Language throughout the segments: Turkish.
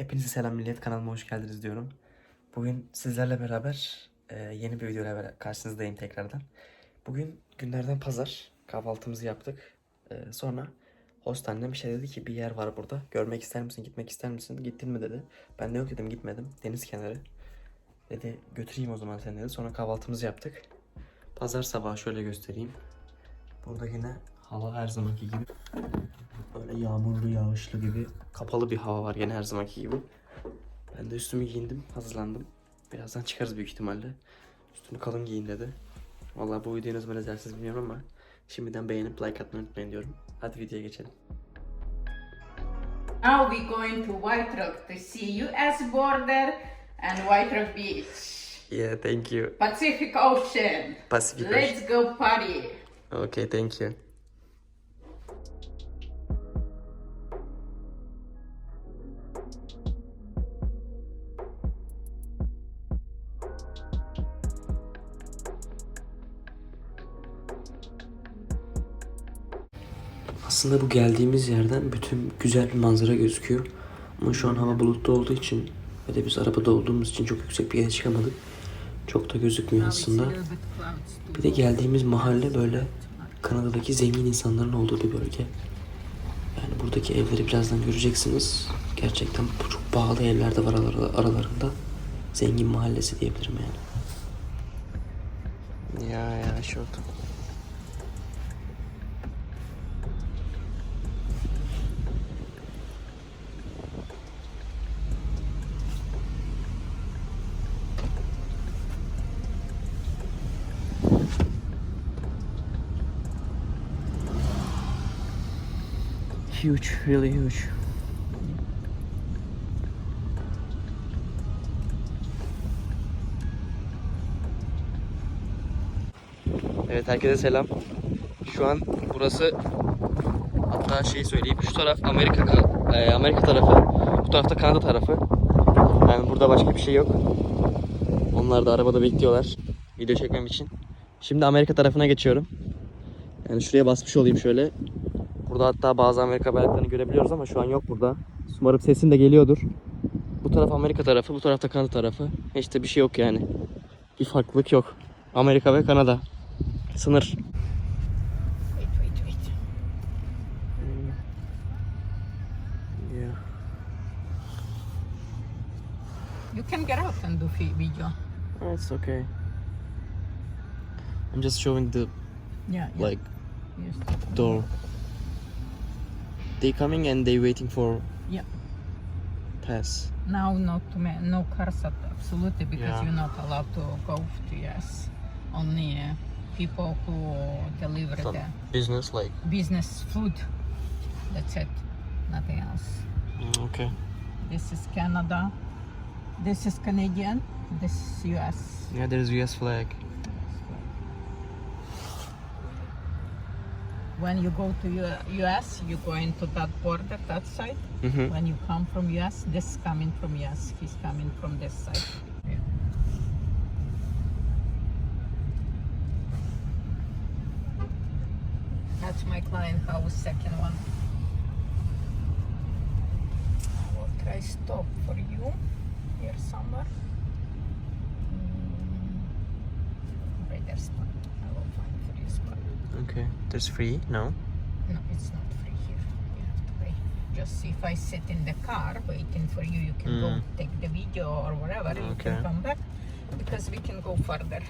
Hepinize selam millet kanalıma hoş geldiniz diyorum. Bugün sizlerle beraber e, yeni bir videoyla karşınızdayım tekrardan. Bugün günlerden pazar kahvaltımızı yaptık. E, sonra host annem şey dedi ki bir yer var burada. Görmek ister misin, gitmek ister misin? Gittin mi dedi. Ben de yok dedim gitmedim. Deniz kenarı. Dedi götüreyim o zaman seni dedi. Sonra kahvaltımızı yaptık. Pazar sabahı şöyle göstereyim. Burada yine hava her zamanki gibi. Böyle yağmurlu, yağışlı gibi kapalı bir hava var yine her zamanki gibi. Ben de üstümü giyindim, hazırlandım. Birazdan çıkarız büyük ihtimalle. Üstünü kalın giyin dedi. Vallahi bu videoyu ne zaman izlersiniz bilmiyorum ama şimdiden beğenip like atmayı unutmayın diyorum. Hadi videoya geçelim. Now we're going to White Rock to see US border and White Rock Beach. Yeah, thank you. Pacific Ocean. Pacific Ocean. Let's go party. Okay, thank you. Aslında bu geldiğimiz yerden bütün güzel bir manzara gözüküyor. Ama şu an hava bulutlu olduğu için ve de biz arabada olduğumuz için çok yüksek bir yere çıkamadık. Çok da gözükmüyor aslında. Bir de geldiğimiz mahalle böyle Kanada'daki zengin insanların olduğu bir bölge. Yani buradaki evleri birazdan göreceksiniz. Gerçekten çok pahalı evler de var aralar- aralarında. Zengin mahallesi diyebilirim yani. Ya ya şu Huge, really huge. Evet herkese selam. Şu an burası hatta şey söyleyeyim şu taraf Amerika ka- e, Amerika tarafı. Bu tarafta Kanada tarafı. Yani burada başka bir şey yok. Onlar da arabada bekliyorlar video çekmem için. Şimdi Amerika tarafına geçiyorum. Yani şuraya basmış olayım şöyle. Burada hatta bazı Amerika bayraklarını görebiliyoruz ama şu an yok burada. Umarım sesim de geliyordur. Bu taraf Amerika tarafı, bu tarafta Kanada tarafı. İşte bir şey yok yani. Bir farklılık yok. Amerika ve Kanada. Sınır. You can get out and do video. Oh, it's okay. I'm just showing the Yeah, yeah. like yes. door. They coming and they waiting for Yeah. pass. Now not to ma- no cars at absolutely because Yeah. you're not allowed to go to US. Only uh, people who deliver Some the business like. business food. That's it. Nothing else. Mm, okay. This is Canada. This is Canadian. This is US. Yeah, there's US flag. When you go to U- US, you go into that border, that side. Mm-hmm. When you come from US, this is coming from US. He's coming from this side. That's my client house, second one. I will try stop for you here somewhere. Mm, right there spot. I will find for you spot. Okay. There's free? No. No, it's not free here. You have to pay. Just if I sit in the car waiting for you, you can go Mm. take the video or whatever. You Okay. can come back because we can go further.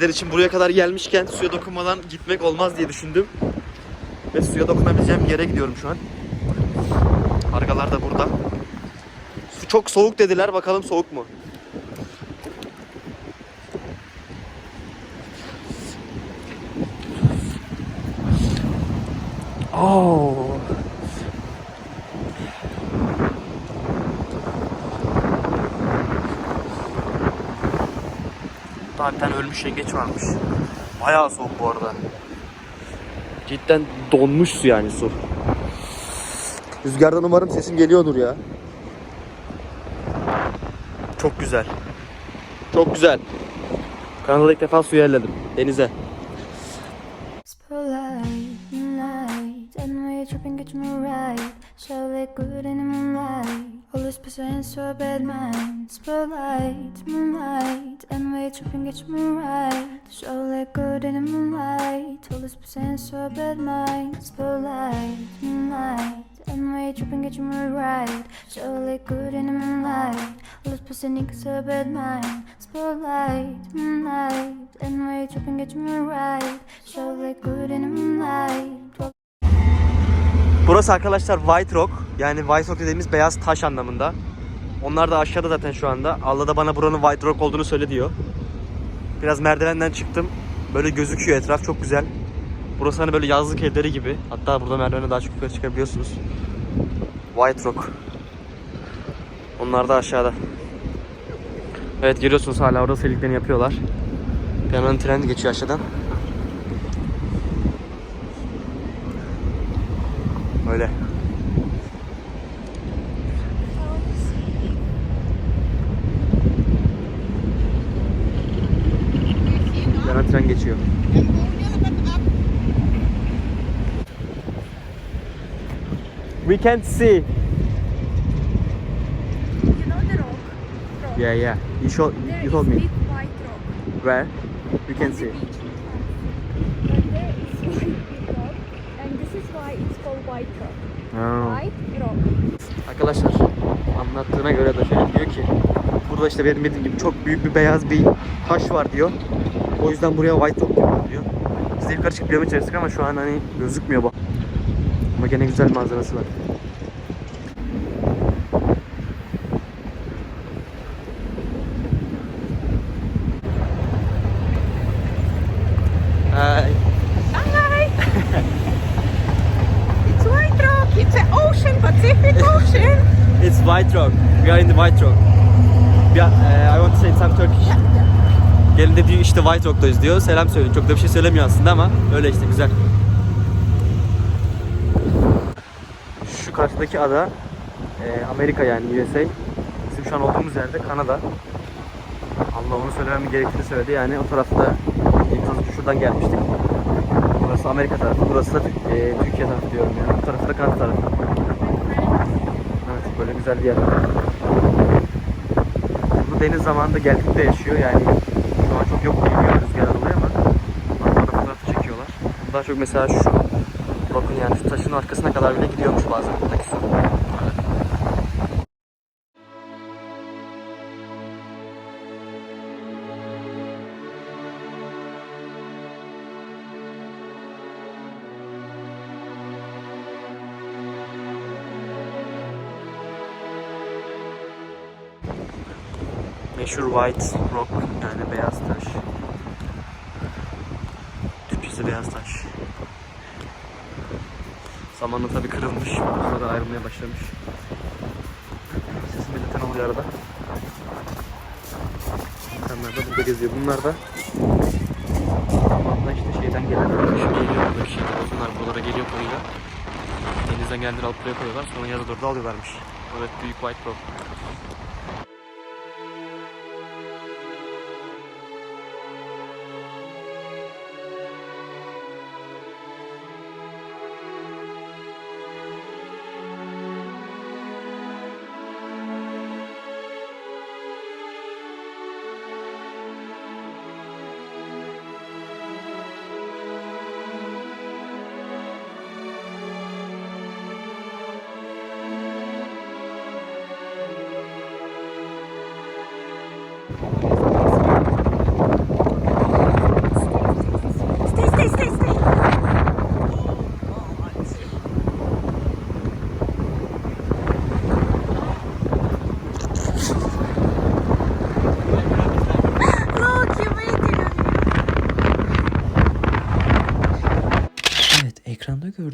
Sizler için buraya kadar gelmişken suya dokunmadan gitmek olmaz diye düşündüm. Ve suya dokunabileceğim bir yere gidiyorum şu an. Arkalar da burada. Su çok soğuk dediler. Bakalım soğuk mu? Oh. Daha bir tane ölmüş yengeç varmış. Bayağı soğuk bu arada. Cidden donmuş su yani su. Rüzgardan umarım sesim geliyordur ya. Çok güzel. Çok güzel. Kanada'da ilk defa suya elledim. Denize. So a bad mind. Spotlight, moonlight, and way you trip and get me right. So look good in the moonlight. All this percent so a bad mind. Spotlight, moonlight, and way you trip and get me right. So look good in the moonlight. All this percent so a bad mind. Spotlight, moonlight, and way you trip and get me right. So look good in the moonlight. Burası arkadaşlar White Rock. Yani White Rock dediğimiz beyaz taş anlamında. Onlar da aşağıda zaten şu anda. Allah da bana buranın White Rock olduğunu söyle diyor. Biraz merdivenden çıktım. Böyle gözüküyor etraf çok güzel. Burası hani böyle yazlık evleri gibi. Hatta burada merdivene daha çok yukarı çıkabiliyorsunuz. White Rock. Onlar da aşağıda. Evet görüyorsunuz hala orada seliklerini yapıyorlar. Bir yandan tren geçiyor aşağıdan. Öyle. Tren geçiyor. We can't see. You. Yeah, yeah. You showed. There You told me. Where? We can see. beach. There rock, and this is white. Oh. Arkadaşlar anlattığına göre de diyor ki burada işte benim dediğim gibi çok büyük bir beyaz bir taş var diyor. O yüzden buraya White Rock diyorlar diyor. Biz de yukarı çıkıp çalıştık ama şu an hani gözükmüyor bu. Ama gene güzel manzarası var. Hi. Hi! it's White Rock. It's an ocean, Pacific Ocean. It's White Rock. We are in the White Rock. Yeah, uh, I want to say some Turkish. Gelin de diyor işte White Rock'tayız diyor. Selam söylüyor. Çok da bir şey söylemiyor aslında ama öyle işte güzel. Şu karşıdaki ada e, Amerika yani USA. Bizim şu an olduğumuz yerde Kanada. Allah onu söylemem gerektiğini söyledi. Yani o tarafta ilk şuradan gelmiştik. Burası Amerika tarafı. Burası da e, Türkiye tarafı diyorum yani. Bu tarafı da Kanada tarafı. Evet böyle güzel bir yer. Bu deniz zamanında geldiğinde yaşıyor yani şu an çok yok bilmiyor rüzgar oluyor ama arada fotoğrafı çekiyorlar. Daha çok mesela şu bakın yani şu taşın arkasına kadar bile gidiyormuş bazen buradaki su. Meşhur White Rock yani beyaz taş. Türkçesi beyaz taş. Zamanla tabi kırılmış. Sonra da ayrılmaya başlamış. Sesim belirten oluyor arada. İnsanlar da burada geziyor. Bunlar da zamanla işte şeyden gelen şu geliyor buradaki şeyler. Bunlar buralara geliyor koyuyla. Denizden gelenleri alıp buraya koyuyorlar. Sonra yaza doğru da alıyorlarmış. Evet büyük White Rock.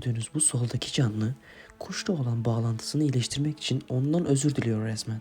Gördüğünüz bu soldaki canlı kuşla olan bağlantısını iyileştirmek için ondan özür diliyor resmen.